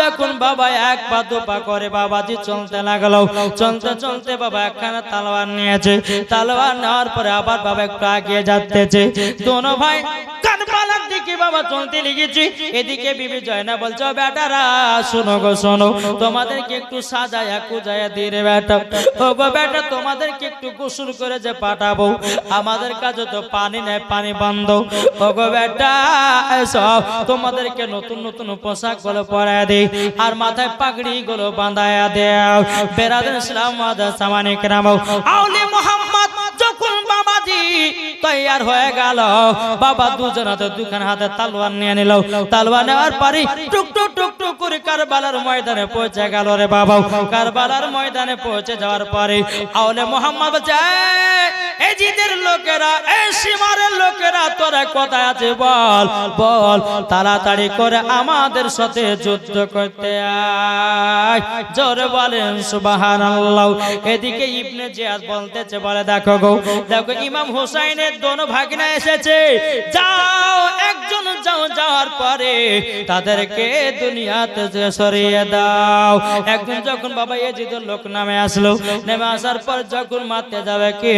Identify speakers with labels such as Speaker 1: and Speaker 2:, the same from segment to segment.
Speaker 1: যখন বাবা, এক পা, দু পা করে বাবাজি চলতে লাগল। চলতে চলতে বাবা একখানা তালোয়ার নিয়েছে। তালোয়ার নেওয়ার পরে আবার বাবা একটু আগিয়ে যাচ্ছে দোনো ভাই, কান দিকে বাবা চলতে লেগেছি এদিকে বিবি জয়না বলছো বেটারা, শোনো গো, শোনো, তোমাদেরকে একটু সাজায়া কুজায়া দিয়ে রে বেটা। ও বেটা, তোমাদেরকে একটু গোসল করে যে পাঠাবো। আমাদের কাছে তো পানি নেই, পানি বন্ধ। ও গো বেটা এসব তোমাদেরকে নতুন নতুন পোশাকগুলো পরায় দেই। আর মাথায় পাগড়ি গুলো বাঁধায়া দেও। বেরাদের ইসলাম সামানিক রাম আউলি মোহাম্মদ, যখন তৈয়ার হয়ে গেল। বাবা দুজন হাতে দুখান হাতে তালোয়ার নিয়ে নিল। তালওয়ার নেওয়ার পরে টুক টুক টুক টুক করে কারবালার ময়দানে পৌঁছে গেল রে বাবা কারবালার ময়দানে পৌঁছে যাওয়ার পরে আউলে মোহাম্মদ বলছে এই জিদের লোকেরা এই সীমারের লোকেরা, তোরা কোথায় আছে বল বল, তাড়াতাড়ি করে আমাদের সাথে যুদ্ধ করতে আয়। জোরে বলেন, সুবহানাল্লাহ। এদিকে ইবনে জিয়াদ বলতেছে, বলে, দেখো গো, দেখো, ইমাম হুসাইনের দোনো ভাগনা এসেছে। যাও, একজন যাও, যাওয়ার পরে তাদেরকে দুনিয়াতে সরিয়ে দাও। একজন যখন বাবা এজিদের লোক নামে আসলো, নেমে আসার পর যখন মারতে যাবে কে?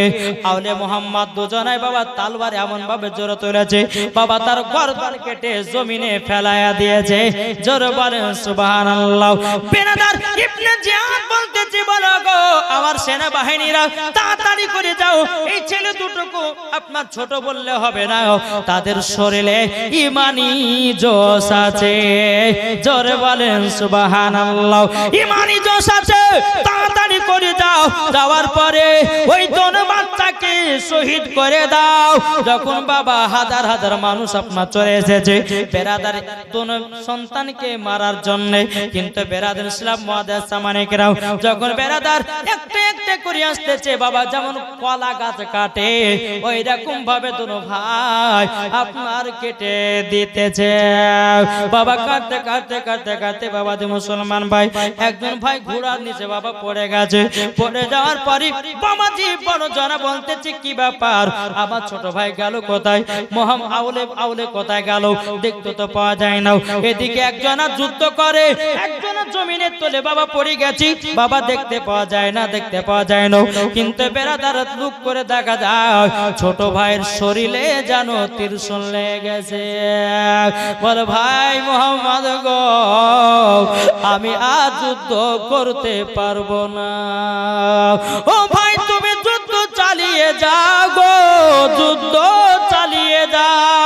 Speaker 1: আউলে মোহাম্মদ দুজনাই বাবা তালবার এমন ভাবে জোর তুলেছে। বাবা তার গর্দন কেটে জমিনে ফেলায়া দিয়েছে। জোর বলেন, সুবহানাল্লাহ। বেনাদার ইবনে জিয়াদ বলতেছে, বলো গো, আমার সেনাবাহিনীরা, তাড়াতাড়ি করে যাও। এই ছেলে দুটোকে আপনার ছোট বললে হবে না। তাদের শরীরে ইমানি জোশ আছে। জোরে বলেন, সুবহানাল্লাহ। ইমানি জোশ আছে। তাড়াতাড়ি করে যাও। যাওয়ার পরে ওই দোন বাচ্চাকে শহীদ করে দাও। যখন বাবা হাজার হাজার মানুষ আপনার চলে এসেছে, বেরাদার দোন সন্তানকে মারার জন্য, কিন্তু বেরাদার ইসলাম মহাদাস সামানিকরাও যখন বেরাদার একটা একটা করে আসতেছে, বাবা যেমন কলা গাছ কাটে ওই রকম ভাবে দোনো ভাই আপনার কেটে দিতেছে। বাবা কাটতে কাটতে কাটতে কাটতে বাবা যে মুসলমান ভাই, একজন ভাই ঘোড়ার নিচে বাবা পড়ে গেছে। পড়ে যাওয়ার পরে বাবাজি বড় জনা বলতেছে, কি ব্যাপার? আমার ছোট ভাই গেল কোথায়? মহাম আউলে আউলে কোথায় গেল? দেখতে তো পাওয়া যায় না। এদিকে একজনা যুদ্ধ করে, একজনা জমিনের তলে বাবা পড়ে গেছি। বাবা দেখতে পাওয়া যায় না, দেখতে পাওয়া যায় না। কিন্তু বেড়াদার লুক করে দেখা যায়, ছোট ভাইয়ের শরীরে যেন তীর্ষণ লেগে গেছে। বল, ভাই মোহাম্মদ গো, আমি আর যুদ্ধ করতে পারব না। ও ভাই, তুমি চালিয়ে যাও গো যুদ্ধ চালিয়ে যাও।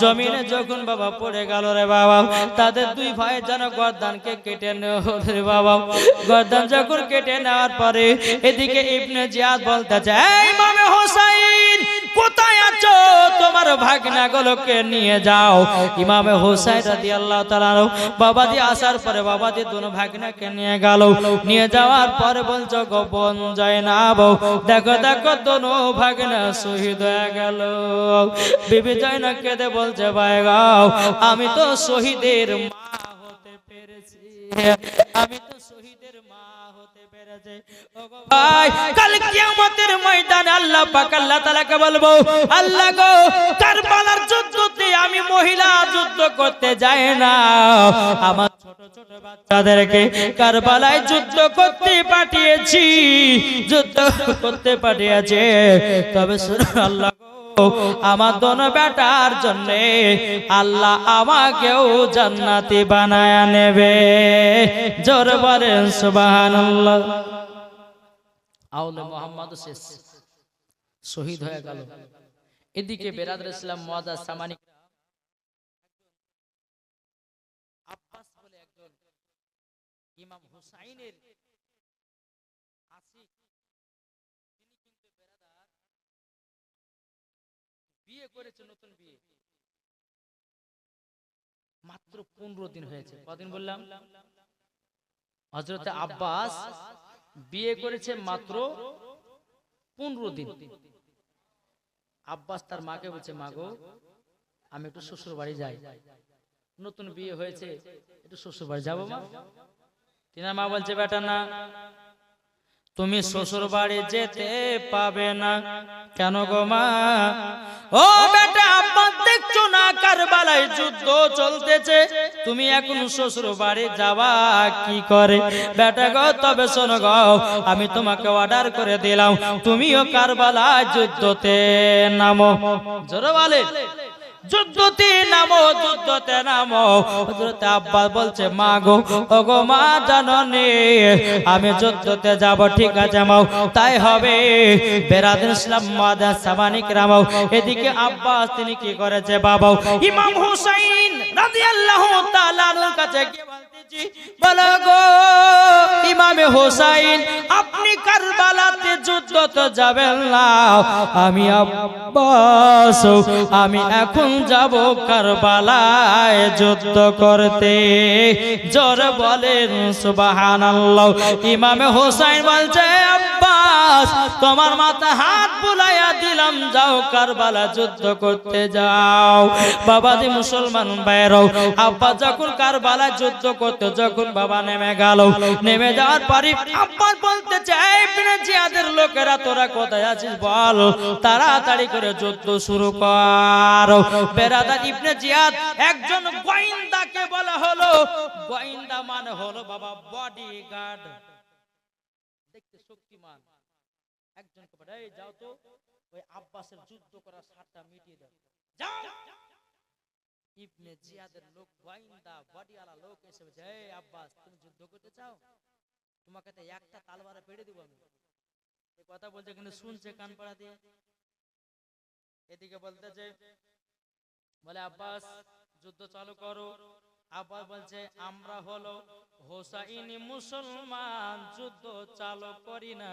Speaker 1: জমিনে যখন বাবা পড়ে গেল রে বাবা, তাদের দুই ভাই যেন গর্দানকে কেটে রে বাবা। গর্দান যখন কেটে নেওয়ার পরে এদিকে ইবনে জিয়াদ বলতেছে, এই মামে হোসাইন তোমার ভাগনা গুলোকে নিয়ে যাও। ইমামে হোসাইন রাদিয়াল্লাহু তাআলা বাবাজি আসার পরে বাবাজি দুনো ভাগনাকে নিয়ে গেল। নিয়ে যাওয়ার পরে বলছো গো বোন যায় না বউ। দেখো দেখো, দোনো ভাগনা শহীদ হয়ে গেল। বিবি যায় না কেঁদে বলছে, ভাই গাও আমি তো শহীদের মা হতে পেরেছি। আমি তো আমি মহিলা যুদ্ধ করতে যাই না। আমার ছোট ছোট বাচ্চাদেরকে কারবালায় যুদ্ধ করতে পাঠিয়েছি, যুদ্ধ করতে পাঠিয়েছে। তবে আল্লাহ আমার দোন বেটার জন্য আল্লাহ আমাকেও জান্নাতি বানায় নেবে। জোর বলেন সুবহানাল্লাহ। শহীদ হয়ে গেল। এদিকে বেরাদুল ইসলাম মুয়াজ্জাজ সামানি আব্বাস বলে একজন ইমাম হুসাইনের আশিক তিনি কিন্তু বেরাদার বিয়ে করেছে, নতুন বিয়ে। মাত্র পনেরো দিন হয়েছে। কদিন বললাম? হজরতে আব্বাস বিয়ে করেছে মাত্র পনেরো দিন। আব্বাস তার মাকে বলছে, মাগো, আমি একটু শ্বশুর বাড়ি যাই। নতুন বিয়ে হয়েছে, একটু শ্বশুর বাড়ি যাব মা? তিনার মা বলছে, বেটা, না। তুমি শ্বশুর বাড়ি যেতে পাবে না। কেন গো মা? ও বেটা আব্বা দেখছ না কারবালায় যুদ্ধ চলতেছে? তুমি এখন শ্বশুর বাড়ি যাবা কি করে? বেটা গো তবে শোনো গো আমি তোমাকে অর্ডার করে দিলাম। তুমিও কারবালায় যুদ্ধতে নামো। জোরে বলে। যুদ্ধতে নামো, যুদ্ধতে আব্বাস বলছে মা গো মা আমি যুদ্ধতে যাব, ঠিক আছে, মাও, তাই হবে। বেরাদ ইসলাম মাদা সামানিক রামাও, এদিকে আব্বাস, তিনি কি করেছে বাবা ইমাম হুসাইন রাদিয়াল্লাহু তাআলার কাছে কি আপনি কারবালাতে যুদ্ধ তো যাবেন না। আমি আব্বাস, আমি এখন যাব কারবালায় যুদ্ধ করতে। জোর বলেন, সুবহানাল্লাহ। ইমামে হুসাইন বলছে, আব্বাস, তোমার মাথা হাত বুলাইয়া দিলাম, যাও কারবালা যুদ্ধ করতে যাও। বাবাজি মুসলমান ভাইরাও আব্বা যখন কারবালা যুদ্ধ করতে যখন বাবা নেমে গেল, নেমে যাওয়ার পরে আব্বাস বলতে চাই জিয়াদের লোকেরা, তোরা কোথায় আছিস বল? তাড়াতাড়ি করে যুদ্ধ শুরু কর। বেরাদা ইবনে জিয়াদ একজন গোয়েন্দাকে বলা হলো। গোয়েন্দা মানে হলো বাবা বডিগার্ড দেখতে শক্তিমান। একজনকে বলে, এই যাও তো, ওই আব্বাসের যুদ্ধ করার সারটা মিটিয়ে দাও। যাও। ইবনে জিয়াদের লোক, গোয়েন্দা লোক এসে বলছে, এই আব্বাস, তুমি যুদ্ধ করতে চাও? তোমাকে তো একটা তালবারে পেড়ে দিব আমি। কথা বলছে কিন্তু শুনছে কান পাড়া দিয়ে। এদিকে বলতেছে, বলে, আব্বাস, যুদ্ধ চালু করো। আব্বাস বলছে, আমরা হলো হোসাইনি মুসলমান, যুদ্ধ চালু করি না।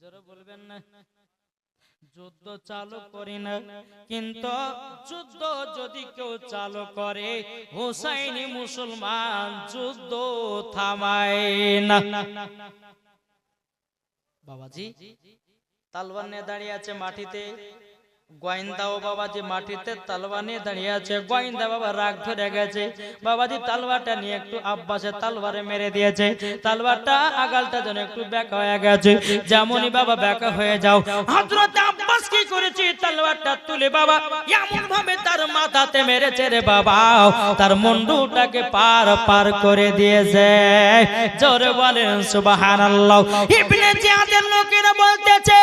Speaker 1: জোরে বলবেন না? যুদ্ধ চালু করি না। কিন্তু যুদ্ধ যদি কেউ চালু করে, হোসাইনি মুসলমান যুদ্ধ থামায় না। বাবাজি, তালবান নিয়ে দাঁড়িয়ে আছে মাটিতে। গোয়েন্দাও বাবাজি মাটিতে তালবা নিয়ে দাঁড়িয়ে আছে গোয়েন্দা বাবা রাগ ধরে গেছে। বাবাজি তালবারটা নিয়ে একটু আব্বাসের তালবারে মেরে দিয়েছে। তালবারটা আগালটা যেন একটু ব্যাকা হয়ে গেছে। যেমনই বাবা ব্যাকা হয়ে যাও। হযরত আব্বাস কি করেছে? তালবারটা তুলে বাবা এমন ভাবে তার মাথাতে মেরেছে রে বাবা। তার মুন্ডুটাকে পার পার করে দিয়েছে। জোরে বলেন সুবহানাল্লাহ। ইবনে জিয়াদের লোকেরা বলতেছে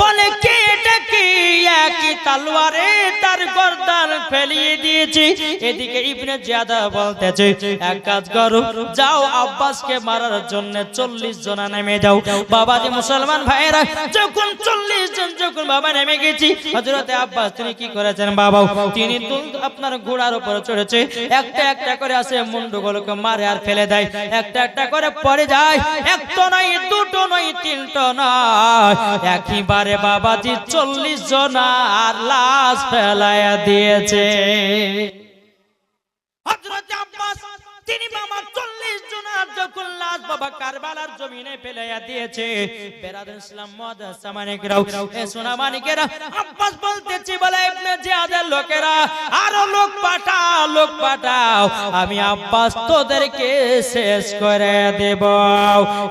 Speaker 1: বলে কে এটা কি? একই তলোয়ারে তার গর্দান ফেলিয়ে দিয়েছি। এদিকে ইবনে জিয়াদা বলতেছে, এক কাজ করো, যাও আব্বাসকে মারার জন্য চল্লিশ জনা নেমে যাও। বাবাজি মুসলমান ভাইয়েরা, যখন চল্লিশ জন, যখন বাবা নেমে গেছি হজরতে আব্বাস, তিনি কি করেছেন বাবা তিনি আপনার ঘোড়ার উপর চড়েছে। একটা একটা করে আসে মুন্ডুগুলোকে মারে আর ফেলে দেয়। একটা একটা করে পড়ে যায়। একটা নয়, দুটো নয়, তিনটো নয়। একইবারে বাবাজি চল্লিশ জন আর লাশ ফেলাইয়া দিয়েছে। আব্বাস আমি আব্বাস তোদেরকে শেষ করে দেব।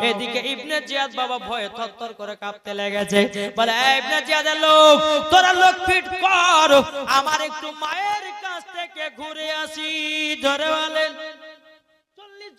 Speaker 1: এদিকে ইবনে জিয়াদ বাবা ভয়ে থরথর করে কাঁপতে লেগেছে। বলে "এই ইবনে জিয়াদের লোক, তোরা লোক ফিট কর, আমার একটু মায়ের কাছ থেকে ঘুরে আসি ধরে বলেন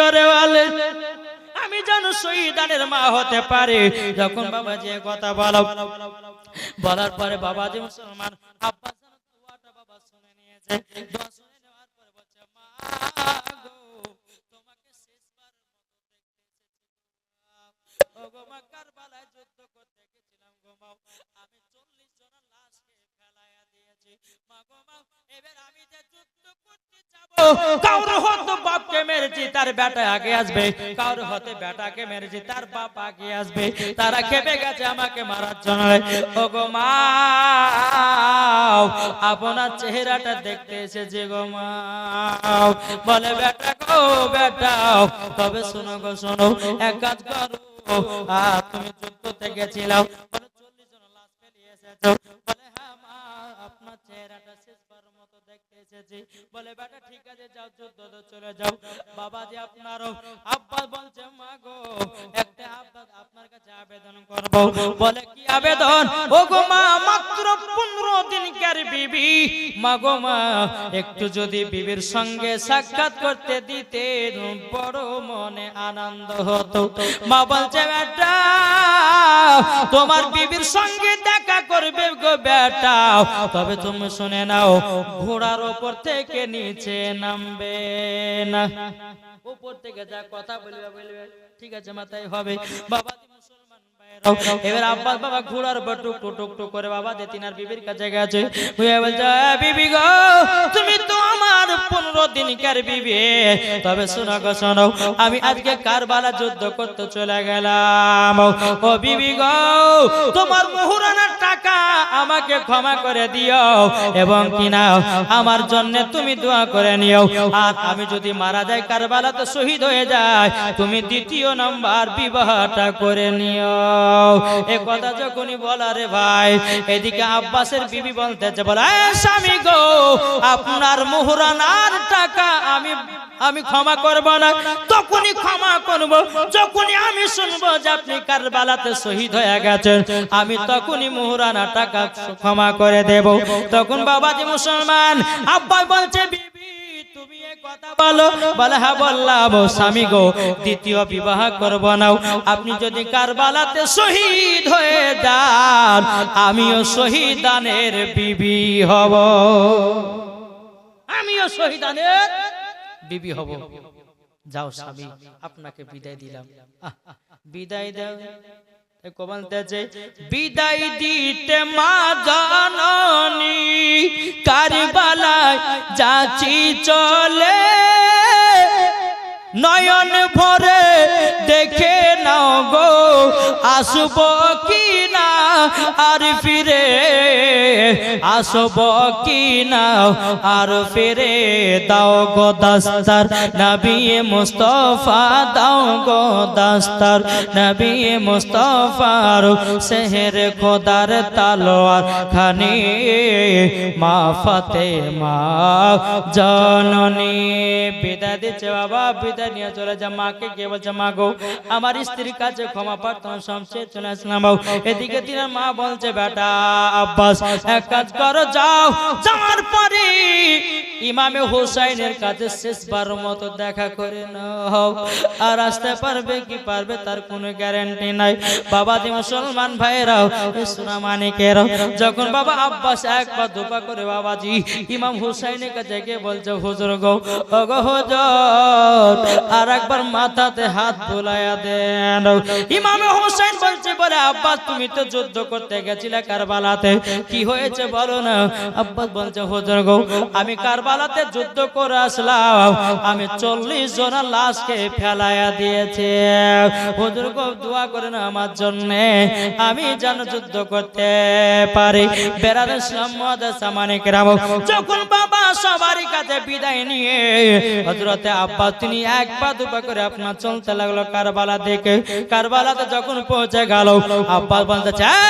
Speaker 1: জরেওয়ালে। আমি যেন শহীদানের মা হতে পারে। যখন বাবা যে কথা বলো, বলার পরে বাবা যে মুসলমান আব্বাস এবার হয়তো বাপকে মেরেছি, তার বেটা আগে আসবে। কাউর হতে বেটাকে মেরেছি, তার বাপ আগে আসবে। তারা খেপে গেছে আমাকে মারার জন্য। ও গো মা, আপনার চেহারাটা দেখতে এসেছে গো মা। বলে, বেটা গো, বেটা, তবে শোনো গো, শোনো, এক কাজ করো। তুমি যুদ্ধ থেকে ছিলাম। চল্লিশ জন এসেছ। এসেছি। বলে, বেটা, ঠিক আছে, যাও, যুদ্ধ চলে যাও। বাবা যে আপনারও আব্বা বলছে, মা গো, একটা আব্বা আপনার কাছে আবেদন করব। বলে, কি আবেদন? ও গো মা, মাত্র পনেরো দিনকার বিবি। মা গো মা, একটু যদি বিবির সঙ্গে সাক্ষাৎ করতে দিতে বড় মনে আনন্দ হতো। মা বলছে, বেটা, তোমার বিবির সঙ্গে দেখা করবে গো বেটা তবে তুমি শুনে নাও, ঘোড়ার ওপর থেকে নিচে নামবে না। উপর থেকে যা কথা বলবে বলবে, ঠিক আছে মাথায় হবে। বাবা এবার আব্বাস বাবা ঘোড়ার উপর টুক টুক টুক টুক করে বাবা দিয়ে তিনার বিবির কাছে গেছে। হয়ে বলছে, "এ বিবি গো, তুমি তো আমার পনেরো দিনকার বিবি। তবে শোনো গো, শোনো, আমি আজকে কারবালা যুদ্ধ করতে চলে গেলাম। ও বিবি গো, তোমার টাকা আমাকে ক্ষমা করে দিও এবং কিনা আমার জন্য তুমি দোয়া করে নিও। আর আমি যদি মারা যাই কারবালা তো শহীদ হয়ে যায়, তুমি দ্বিতীয় নাম্বার বিবাহটা করে নিও। এ কথা যখনই বলা রে ভাই, এদিকে আব্বাসের বিবি বলতেছে, বলে স্বামী গো, আপনার মোহরানার টাকা আমি আমি ক্ষমা করব না। তখনই ক্ষমা করব, যখনই আমি শুনব যে আপনি কারবালাতে শহীদ হয়ে গেছেন, আমি তখনই মোহরানা টাকা ক্ষমা করে দেব। তখন বাবাজি মুসলমান আব্বা বলছে, বিবি হ্যাঁ আপনি যদি কারবালাতে শহীদ হয়ে যান, আমিও শহীদানের বিবি হব। আমিও শহীদানের বিবি হব। যাও, স্বামী, আপনাকে বিদায় দিলাম। বিদায় দাও। বিদায় দিতে মা জননী কারবালায় যাচ্ছি চলে। নয়ন ভরে দেখে নাও গো আসব কি আর ফিরে আসব কি না আর ফিরে দাও গো দাস্তার, নবী মুস্তফা দাও গো দাস্তার, নবী মুস্তফার শহর খোদার তালোয়ার খানি, মা ফাতে মা জননী বিদায় দিচ্ছে বাবা, বিদায় নিয়ে চলে যা মাকে, কে বলছে, মা গো, আমার স্ত্রীর কাছে ক্ষমা প্রার্থনা সমসে চলে আসলাম। এদিকে তিনার মা বলছে, বেটা আব্বাস, এক কাজ করো, যাও। যাওয়ার পরে ইমামে হোসাইনের কাছে শেষবার মতো দেখা করে নাও। আর আসতে পারবে কি পারবে তার কোনো গ্যারান্টি নাই। বাবা দি মুসলমান ভাইরাও সোনা মানিকেরাও, যখন বাবা আব্বাস এক পা দুপা করে বাবাজি ইমাম হুসাইনের কাছে গিয়ে বলছে, হুজুর গো ও গো হুজুর আর একবার মাথাতে হাত বুলাইয়া দেন। ইমামে হুসাইন বলছে, বলে আব্বাস, তুমি তো যুদ্ধ করতে গেছিলে কারবালাতে? কি হয়েছে বলো না? আব্বাস বলছে, হুজুর গো, আমি কারবালাতে যুদ্ধ করে আসলাম। আমি চল্লিশ জনের লাশকে ফেলাইয়া দিয়েছে। হুজুর গো, দোয়া করেন আমার জন্য। আমি যেন যুদ্ধ করতে পারি। সম্মদ সামানিক রাম যখন বাবা কাছে বিদায় নিয়ে হজরতে আব্বা তিনি করে আপনার চলতে লাগল কারবালা দেখে কারবালাতে যখন পৌঁছে গেল আব্বা বলতে বিরাজিয়াদের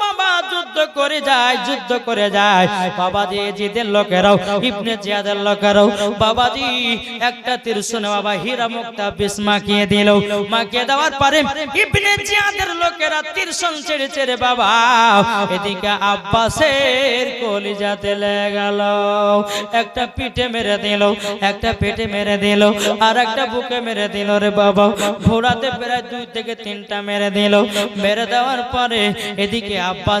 Speaker 1: বাবা যুদ্ধ করে যায়, যুদ্ধ করে যায়। বাবাজি জিদের লোকেরাও, ইবনে জিয়াদের লোকেরাও। বাবাজি একটা তীর্ষণে বাবা হীরা মুক্তা বিষ মাখিয়ে দিল। মাখিয়ে দেওয়ার পরে ইবনে জিয়াদের লোকেরা তীর্ষণ ছেড়ে ছেড়ে বাবা এদিকে আব্বাসের কলিজাতে গেল। একটা পিঠে মেরে দিল, একটা পেটে মেরে দিল, আর একটা বুকে মেরে দিল রে বাবা। ঘোড়াতে প্রায় দুই থেকে তিনটা মেরে দিল। মেরে দেওয়ার পরে এদিকে আব্বাস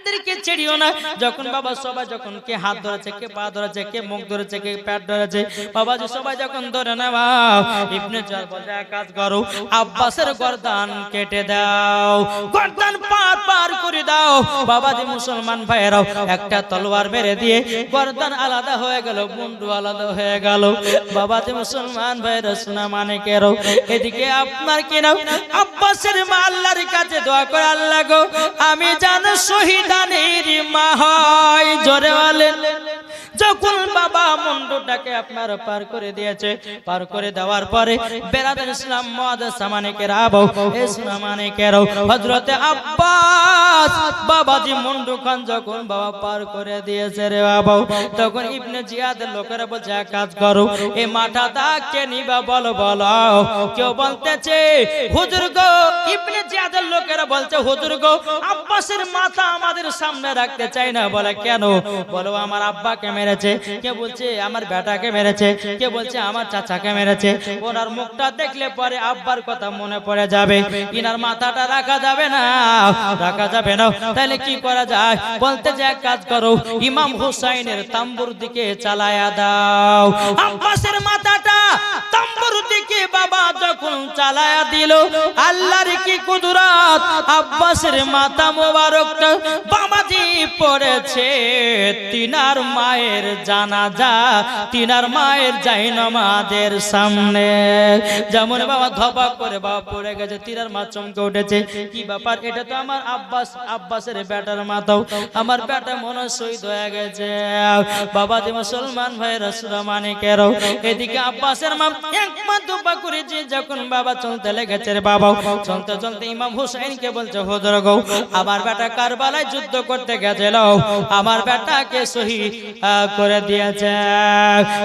Speaker 1: এদেরকে ছেড়িও না। যখন বাবা সবাই যখন কে হাত ধরেছে, কে পা ধরেছে, কে মুখ ধরেছে, কে পেট ধরেছে, বাবা যে সবাই যখন ধরে নেওয়া ইবনে চার বলে কাজ করো, আব্বাসের গর্দান কেটে দাও, গর্দান পার পার করে দাও। বাবা যে মুসলমান ভাইয়েরাও একটা তলোয়ার মেরে দিয়ে গর্দান আলাদা হয়ে গেল, মুন্ডু আলাদা হয়ে গেল। বাবা যে মুসলমান ভাইয়েরা সোনা মানে কেরো এদিকে আপনার কেন আব্বাসের মা আল্লাহর কাছে দোয়া করে, আল্লাহ গো, আমি জানো শহীদানের মা হয় বলেন যখন বাবা মুন্ডুটাকে আপনার পার করে দিয়েছে, পার করে দেওয়ার পরে বেরাদার ইসলাম মদ সামানিকে রাবো এ সুনামানিকে রাও হযরতে আব্বাস বাবাজি মুন্ডু খান যখন বাবা পার করে দিয়েছে রে বাবা, তখন ইবনে জিয়াদের লোকেরা বলছে কাজ করো, এই মাথা দাকে নিবা, বলো বলো, কেউ বলতেছে, হুজুর গো, ইবনে জিয়াদের লোকেরা বলছে, হুজুর গো, আব্বাসের মাথা আমাদের সামনে রাখতে চাই না। বলে, কেন? বলো, আমার আব্বাকে মেরেছে। কে বলছে, আমার বেটাকে মেরেছে। কে বলছে, আমার চাচাকে মেরেছে। ওনার মুখটা দেখলে পরে আব্বার কথা মনে পড়ে যাবে। ইনার মাথাটা রাখা যাবে না, রাখা যাবে না। তাহলে কি করা যায়? বলতে যে এক কাজ করো, ইমাম হুসাইনের তাম্বুর দিকে চালায়া দাও। আব্বাসের মাথাটা তাম্বুর দিকে বাবা যখন চালায়া দিল, আল্লাহর কি কুদরত? আব্বাসের মাথা মোবারকটা বাবাজি পড়েছে, তিনার মায়ের জানাজা, তিনার মায়ের জাইনামাজের সামনে। যেমন বাবা ধপা করে বাবা পড়ে গেছে, তিনার মা চমকে উঠেছে। কি ব্যাপার? এটা তো আমার আব্বাস, আব্বাসের বেটার মাথাও আমার বেটা মনে শহীদ হয়ে গেছে। বাবা যে মুসলমান ভাই রসুলামানি কেরো। এদিকে আব্বাসের মা একমাত্র দুপা করেছে, যখন বাবা চলতে লেগেছে বাবা চলতে চলতে ইমাম হুসাইনকে বলছে, হুজুর গো আমার বেটা কারবালায় যুদ্ধ করতে গেছিল। আমার বেটাকে সহি করে দিয়েছে।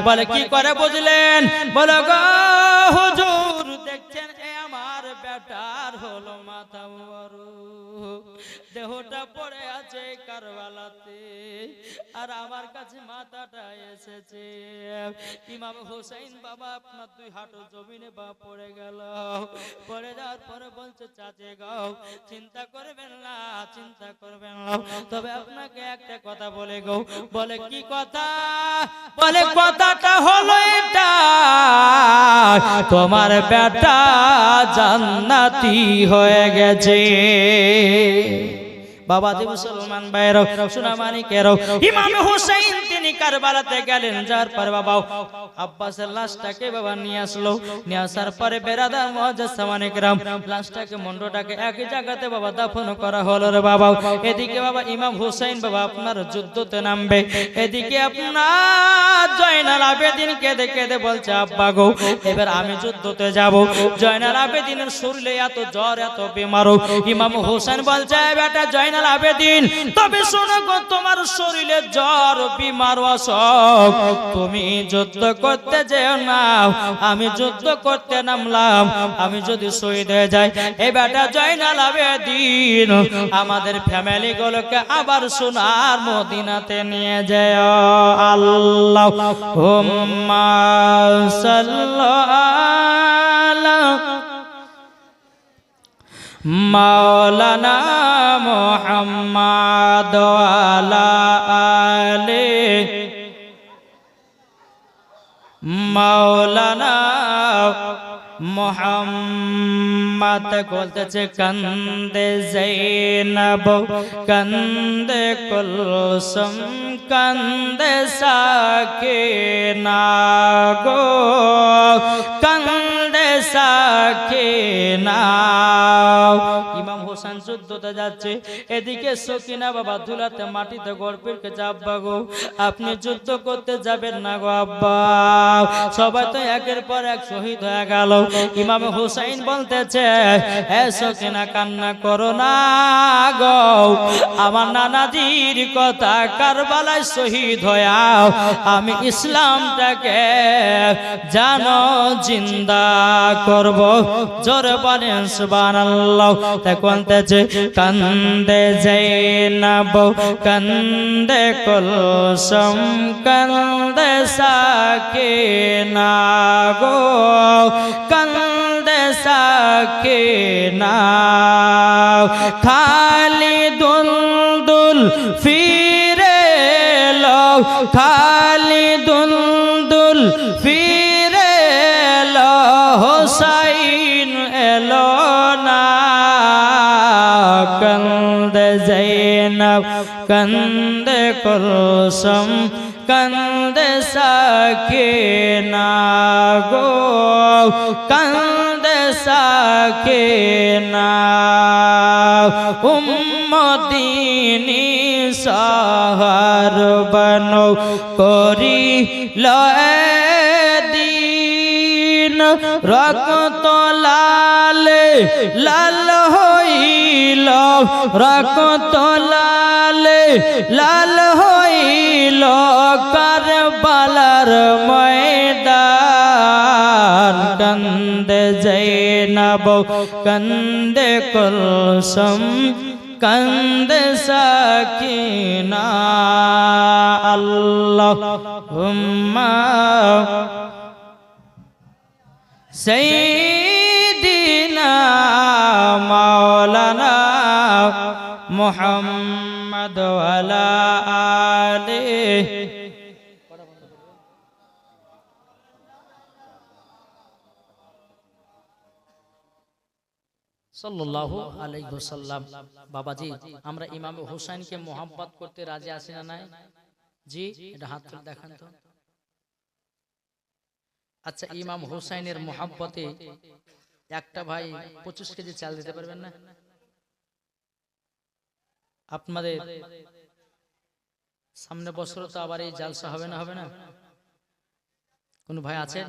Speaker 1: বলে, কি করে বুঝলেন? বলে গো হুজুর। দেহটা পড়ে আছে কারবালাতে। আর আমার কাছে মাথাটা এসেছে। ইমাম হোসেন বাবা, আপনার দুই হাঁটু জমিনে বা পড়ে গেল। পড়ে যাওয়ার পরে বলছে, চাচে গাও চিন্তা করবেন না, চিন্তা করবেন না। তবে আপনাকে একটা কথা বলে গো। বলে কি কথা? বলে কথাটা হলো এটা, তোমার বেটা জান্নাতি হয়ে গেছে। বাবা দি মুসলমান ভাইয়ের সুনামানিকের ইমাম হুসাইন তিনি কারবালাতে গেলেন যার পর বাবা আব্বাসের লাশটাকে বাবা নিয়ে আসলো। নিয়ে আসার পরে বেরাদার মহাজামানিকরাম লাশটাকে মুন্ডটাকে জায়গাতে বাবা দাফন করা হলো রে বাবা। এদিকে বাবা ইমাম হুসাইন বাবা আপনার যুদ্ধতে নামবে। এদিকে আপনার জয়নাল আবেদিন কেঁদে কেঁদে বলছে, আব্বা গো, এবার আমি যুদ্ধতে যাব। জয়নাল আবেদিনের শরীরে এত জ্বর, এত বেমারো। ইমাম হোসেন বলছে বেটা জয়নাল আবেদিন। তবে শোনো গো, তোমার শরীরে জ্বর, বিমার অসুখ। তুমি যুদ্ধ করতে যেও না। আমি যুদ্ধ করতে নামলাম। আমি যদি শহীদ হয়ে যাই এই বেটা জয়নাল আবেদিন। আমাদের ফ্যামিলি গুলোকে আবার সোনার মদিনাতে নিয়ে যায় আল্লাহ হুম্মা সাল্লাল্লাহু মাওলানা মোহাম্মদ আলা। মাওলানা মোহাম্মদ বলতেছে, কান্দে জৈনব, কান্দে কুলসুম, কান্দে সাকে না গো, কান্দে সাকে না হোসেন যুদ্ধতে যাচ্ছে। এদিকে সকিনা বাবা ধুলাতে মাটিতে গড়পিরকে চাপবা গো, আপনি যুদ্ধ করতে যাবেন না গো আব্বা। সবাই তো একের পর এক শহীদ হয়ে গেল। ইমাম হুসাইন বলতেছে হে সকিনা, কান্না করো না গো। আমার নানাজির কথা কারবালায় শহীদ হয়া আমি ইসলামটাকে জানো, জিন্দা করব। জোরে বলেন, সুবহানাল্লাহ। তাই কোনতেছে কান্দে জাইনাব কান্দে কুলসুম, কান্দে সাকিনা গো কান্দে সাকিনা খালি দুল দুল ফিরে লো খালি কন্দ কুলসুম কন্দ সাকিনা গো কন্দ সাকিনা উম্মদিনী সাহার বনো করি দিন রক্ত লাল লাল হইল রক্ত লাল লাল হইল কারবালার ময়দান। কন্দে জৈনব কন্দে কুলসুম কন্দে সাকিনা। আল্লাহ সৈদিনা মাওলানা মোহাম্মদ বাবাজি, আমরা ইমাম করতে রাজি আছি না নাই? জি, এটা হাত দেখান তো। আচ্ছা ইমাম হোসেনের মোহাম্মতে একটা ভাই পঁচিশ কেজি চাল দিতে পারবেন না? আপনাদের সামনে বছর তো আবার এই জালসা হবে না হবে না? কোন ভাই আছেন?